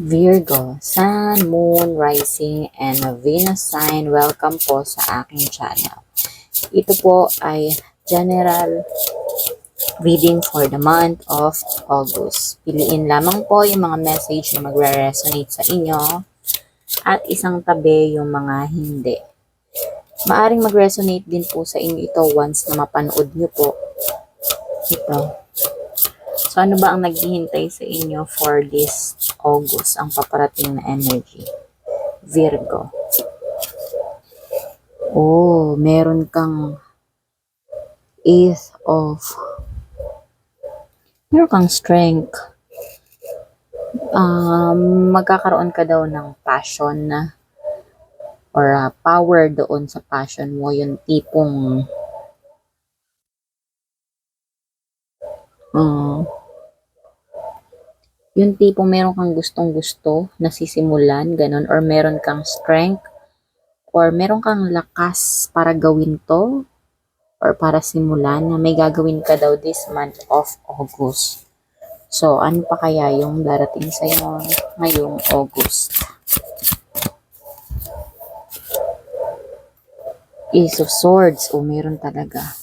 Virgo, Sun, Moon, Rising, and Venus sign, welcome po sa aking channel. Ito po ay general reading for the month of August. Piliin lamang po yung mga message na magre-resonate sa inyo at isang tabi yung mga hindi. Maaring mag-resonate din po sa inyo ito once na mapanood nyo po ito. So, ano ba ang naghihintay sa inyo for this August, ang paparating na energy? Virgo. Oh, meron kang Eighth of meron kang strength. Um, magkakaroon ka daw ng passion na or uh, power doon sa passion mo, yung tipong uh, yung tipong meron kang gustong gusto na sisimulan, ganun, or meron kang strength, or meron kang lakas para gawin to, or para simulan na may gagawin ka daw this month of August. So, ano pa kaya yung darating sa'yo ngayong August? Ace of Swords. O, meron talaga.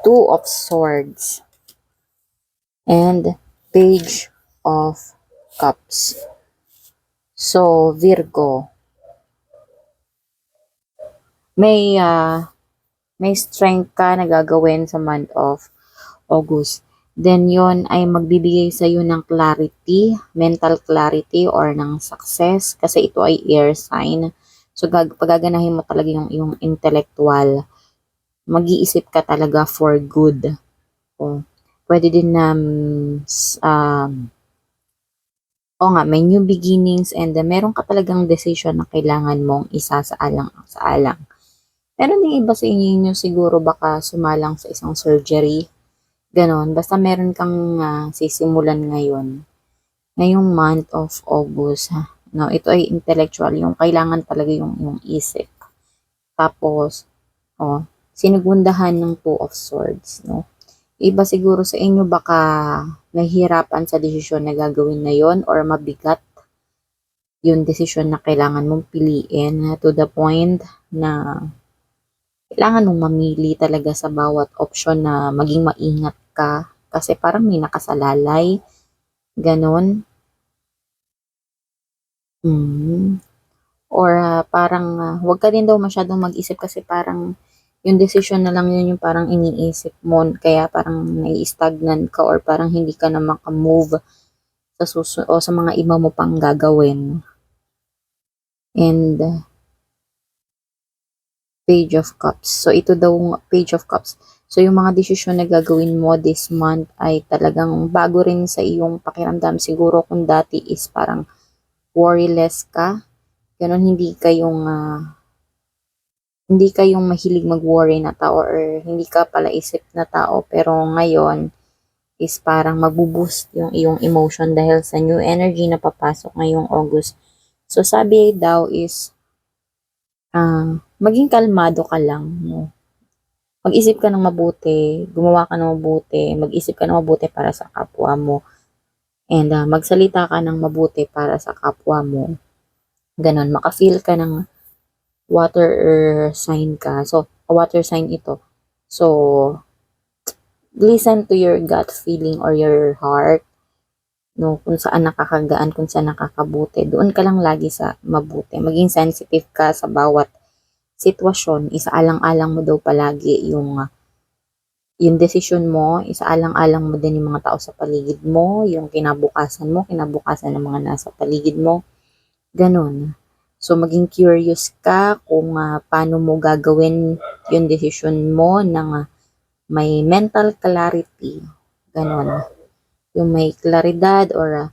Two of Swords. And Page of Cups. So, Virgo. May, uh, may strength ka na gagawin sa month of August. Then, yon ay magbibigay sa iyo ng clarity, mental clarity, or ng success. Kasi ito ay air sign. So, gag pagaganahin mo talaga yung, yung intellectual. Mag-iisip ka talaga for good. O, pwede din na, um, um, o nga, may new beginnings and uh, meron ka talagang decision na kailangan mong isa sa alang sa alang. Meron din iba sa inyo siguro baka sumalang sa isang surgery. Ganon. Basta meron kang uh, sisimulan ngayon. Ngayong month of August. Ha? No, ito ay intellectual. Yung kailangan talaga yung, yung isip. Tapos, oh, sinugundahan ng Two of Swords. No? Iba siguro sa inyo baka nahihirapan sa desisyon na gagawin na yon or mabigat yung desisyon na kailangan mong piliin to the point na kailangan mong mamili talaga sa bawat option na maging maingat ka kasi parang may nakasalalay. Ganon. Mm. Or uh, parang uh, huwag ka din daw masyadong mag-isip kasi parang yung decision na lang yun yung parang iniisip mo kaya parang nai-stagnant ka or parang hindi ka na makamove sa susunod o sa mga iba mo pang gagawin. And Page of Cups. So ito daw Page of Cups. So yung mga desisyon na gagawin mo this month ay talagang bago rin sa iyong pakiramdam. Siguro kung dati is parang worryless ka. Ganon hindi kayong uh, hindi kayong mahilig mag-worry na tao or hindi ka pala isip na tao pero ngayon is parang magbuboost yung iyong emotion dahil sa new energy na papasok ngayong August. So sabi daw is uh, maging kalmado ka lang. No? Mag-isip ka ng mabuti, gumawa ka ng mabuti, mag-isip ka ng mabuti para sa kapwa mo. And uh, magsalita ka ng mabuti para sa kapwa mo Ganon, makafeel ka ng water sign ka. So, a water sign ito. So, listen to your gut feeling or your heart. No, kung saan nakakagaan, kung saan nakakabuti. Doon ka lang lagi sa mabuti. Maging sensitive ka sa bawat sitwasyon. Isaalang-alang mo daw palagi yung yung desisyon mo, isaalang-alang mo din yung mga tao sa paligid mo, yung kinabukasan mo, kinabukasan ng mga nasa paligid mo Ganon. So, maging curious ka kung uh, paano mo gagawin yung decision mo ng may mental clarity. Ganon. Yung may klaridad or uh,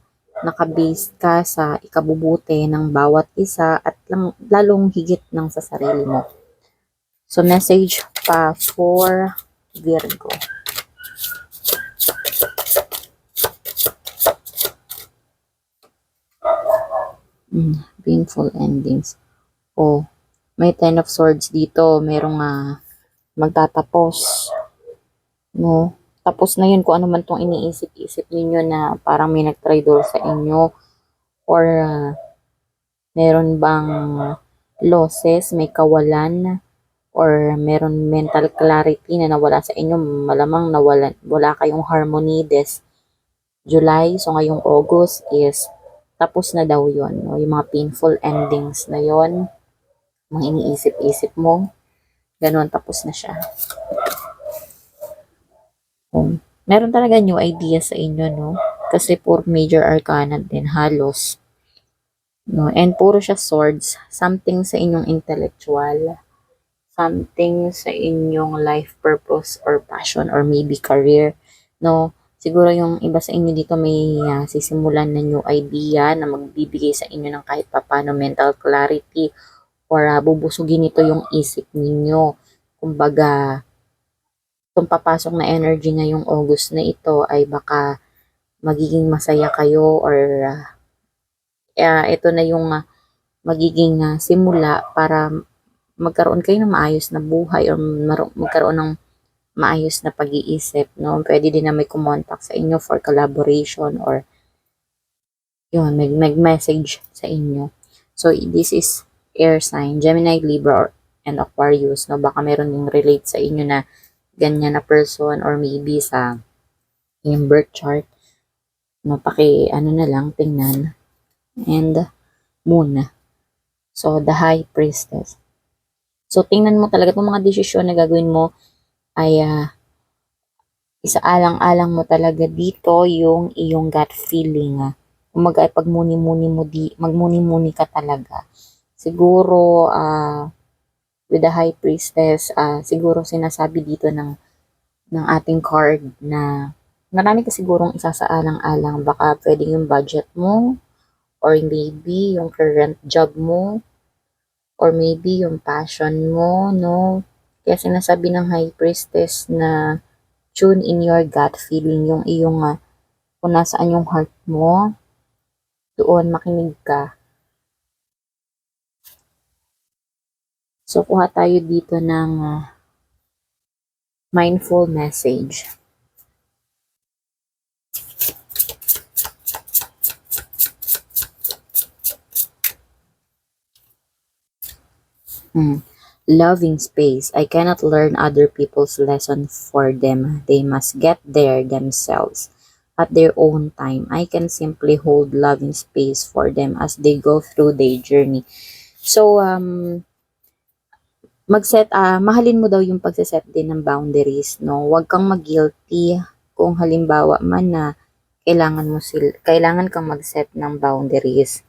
nakabase ka sa ikabubuti ng bawat isa at lang, lalong higit ng sa sarili mo. So, message pa for Virgo. Mm, painful endings. Oh, may Ten of Swords dito. Merong uh, magtatapos. No? tapos na yun kung ano man tong iniisip-isip ninyo na parang may nag-traitor sa inyo or ah, meron bang losses, may kawalan or meron mental clarity na nawala sa inyo, malamang nawala, wala kayong harmony this July, so ngayong August is tapos na daw yon no? yung mga painful endings na yon mga iniisip-isip mo, ganun, tapos na siya. Um, meron talaga new idea sa inyo, no? Kasi puro major arcana din, halos. No? And puro siya swords, something sa inyong intellectual, something sa inyong life purpose or passion or maybe career, no? Siguro yung iba sa inyo dito may ah, sisimulan na new idea na magbibigay sa inyo ng kahit papano mental clarity or ah, bubusugin nito yung isip ninyo. Kumbaga, itong papasok na energy ngayong August na ito ay baka magiging masaya kayo or ah, ah, ito na yung ah, magiging ah, simula para magkaroon kayo ng maayos na buhay or magkaroon ng maayos na pag-iisip, no? Pwede din na may kumontak sa inyo for collaboration or yun, may, may message sa inyo. So, this is air sign, Gemini, Libra, and Aquarius, no? Baka meron yung relate sa inyo na ganyan na person or maybe sa yung birth chart. No, paki, ano na lang, tingnan. And, moon. So, the high priestess. So, tingnan mo talaga itong mga desisyon na gagawin mo ay ah, isaalang-alang mo talaga dito yung iyong gut feeling. Ah. Kumaga, pag muni-muni mo di, magmuni-muni ka talaga. Siguro, ah, with the high priestess, ah, siguro sinasabi dito ng, ng ating card na marami ka sigurong isasaalang-alang. Baka pwedeng yung budget mo, or maybe yung current job mo, or maybe yung passion mo, no? Kaya sinasabi ng high priestess na tune in your gut feeling, yung iyong, ah, kung nasaan yung heart mo, doon makinig ka. So, kuha tayo dito ng ah, mindful message. Hmm. Loving space. I cannot learn other people's lesson for them. They must get there themselves at their own time. I can simply hold loving space for them as they go through their journey. So, um, mag-set, ah, mahalin mo daw yung pagsaset din ng boundaries, no? Huwag kang mag-guilty kung halimbawa man na kailangan mo sil kailangan kang mag-set ng boundaries.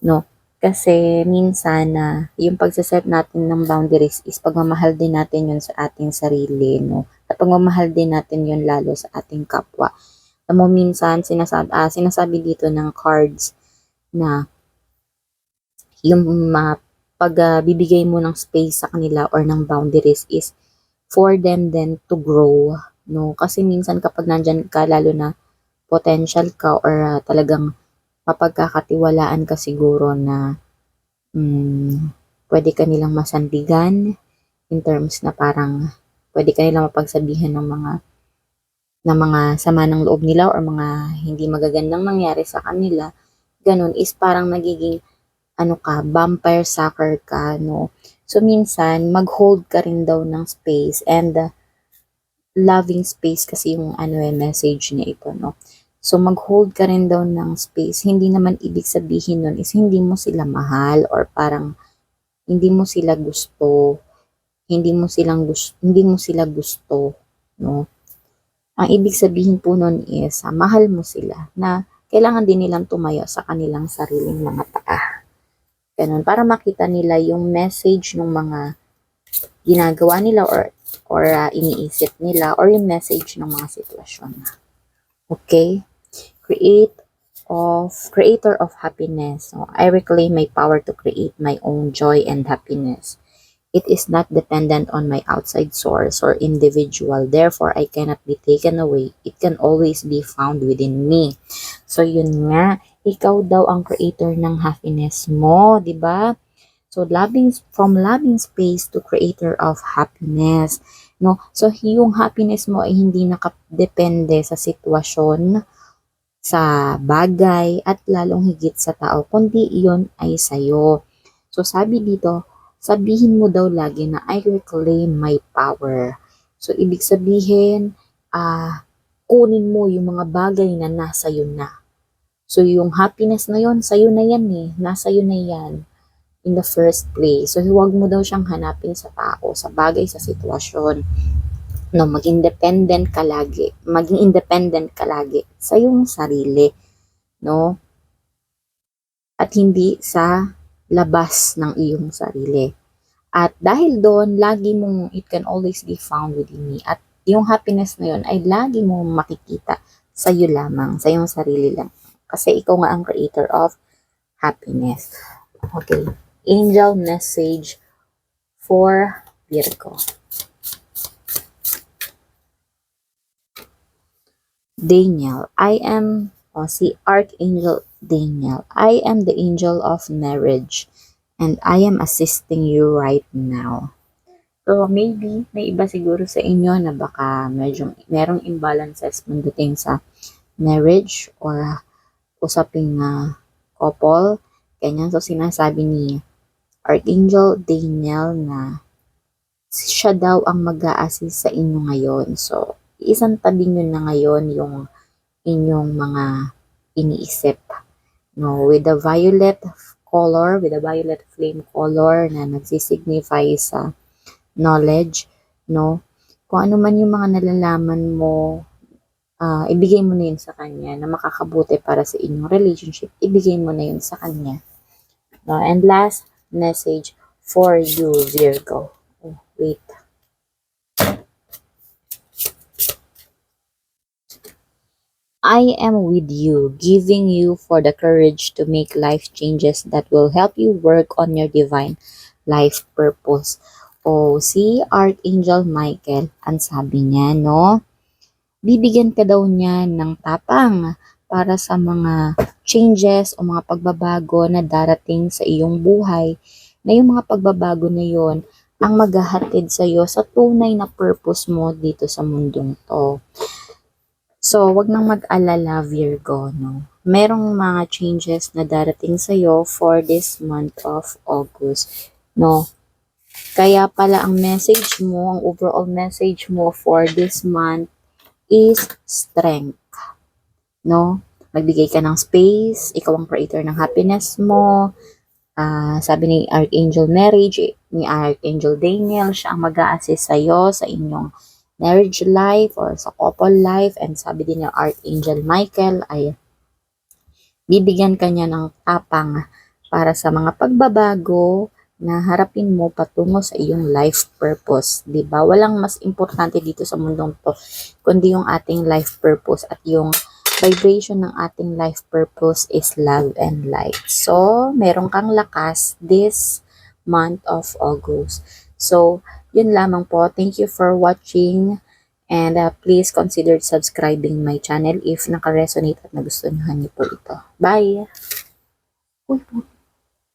No? Kasi minsan na yung pagsaset natin ng boundaries is pagmamahal din natin yun sa ating sarili, no? At pagmamahal din natin yun lalo sa ating kapwa. Alam mo, minsan sinasabi, ah, sinasabi dito ng cards na yung ma pag ah, bibigay mo ng space sa kanila or ng boundaries is for them then to grow, no? Kasi minsan kapag nandyan ka, lalo na potential ka or ah, talagang mapagkakatiwalaan ka siguro na mm, pwede ka nilang masandigan in terms na parang pwede ka mapagsabihan ng mga ng mga sama ng loob nila or mga hindi magagandang nangyari sa kanila, ganun is parang nagiging ano ka, vampire sucker ka, no? So, minsan, mag-hold ka rin daw ng space and uh, loving space kasi yung ano eh, message niya ito, no? So, mag-hold ka rin daw ng space. Hindi naman ibig sabihin nun is hindi mo sila mahal or parang hindi mo sila gusto. Hindi mo silang gusto, hindi mo sila gusto, no? Ang ibig sabihin po nun is, ah, mahal mo sila na kailangan din nilang tumayo sa kanilang sariling mga paa. Ganun, para makita nila yung message ng mga ginagawa nila or or ah, iniisip nila or yung message ng mga sitwasyon. Okay? Create of creator of happiness. So, I reclaim my power to create my own joy and happiness. It is not dependent on my outside source or individual. Therefore, I cannot be taken away. It can always be found within me. So, yun nga. Ikaw daw ang creator ng happiness mo, di ba? So, loving, from loving space to creator of happiness. no? So, yung happiness mo ay hindi nakadepende sa sitwasyon, sa bagay, at lalong higit sa tao, kundi iyon ay sa'yo. So, sabi dito, sabihin mo daw lagi na I reclaim my power. So, ibig sabihin, ah, kunin mo yung mga bagay na nasa iyo na. So, yung happiness na yon sa'yo na yan eh. Nasa iyo na yan in the first place. So, huwag mo daw siyang hanapin sa tao, sa bagay, sa sitwasyon. No, maging independent ka lagi. Maging independent ka lagi sa iyong sarili. No? At hindi sa labas ng iyong sarili. At dahil doon, lagi mong, it can always be found within me. At yung happiness na yun ay lagi mong makikita sa iyo lamang, sa iyong sarili lang. Kasi ikaw nga ang creator of happiness. Okay. Angel message for Virgo. Daniel, I am, o si Archangel Daniel, I am the angel of marriage and I am assisting you right now. So, maybe, may iba siguro sa inyo na baka medyo merong imbalances pagdating sa marriage or usaping na couple. Ganyan. So, sinasabi ni Archangel Daniel na siya daw ang mag assist sa inyo ngayon. So, isang tabi nyo na ngayon yung inyong mga iniisip. No, with the violet color, with the violet flame color na nagsisignify sa knowledge, no? Kung ano man yung mga nalalaman mo, ah, ibigay mo na yun sa kanya na makakabuti para sa inyong relationship, ibigay mo na yun sa kanya. No? And last message for you, Virgo. Oh, wait. I am with you, giving you for the courage to make life changes that will help you work on your divine life purpose. O si Archangel Michael, ang sabi niya, no? Bibigyan ka daw niya ng tapang para sa mga changes o mga pagbabago na darating sa iyong buhay na yung mga pagbabago na yon ang maghahatid sa iyo sa tunay na purpose mo dito sa mundong to. So, wag nang mag-alala, Virgo, no? Merong mga changes na darating sa iyo for this month of August, no? Kaya pala ang message mo, ang overall message mo for this month is strength, no? Magbigay ka ng space, ikaw ang creator ng happiness mo. Ah, sabi ni Archangel Marriage, ni Archangel Daniel, siya ang mag assist sa iyo sa inyong marriage life or sa couple life and sabi din ng Archangel Michael ay bibigyan kanya ng tapang para sa mga pagbabago na harapin mo patungo sa iyong life purpose. ba? Walang mas importante dito sa mundong to kundi yung ating life purpose at yung vibration ng ating life purpose is love and light. So, meron kang lakas this month of August. So, yun lamang po. Thank you for watching. And uh, please consider subscribing my channel if naka-resonate at nagustuhan niyo po ito. Bye! Uy.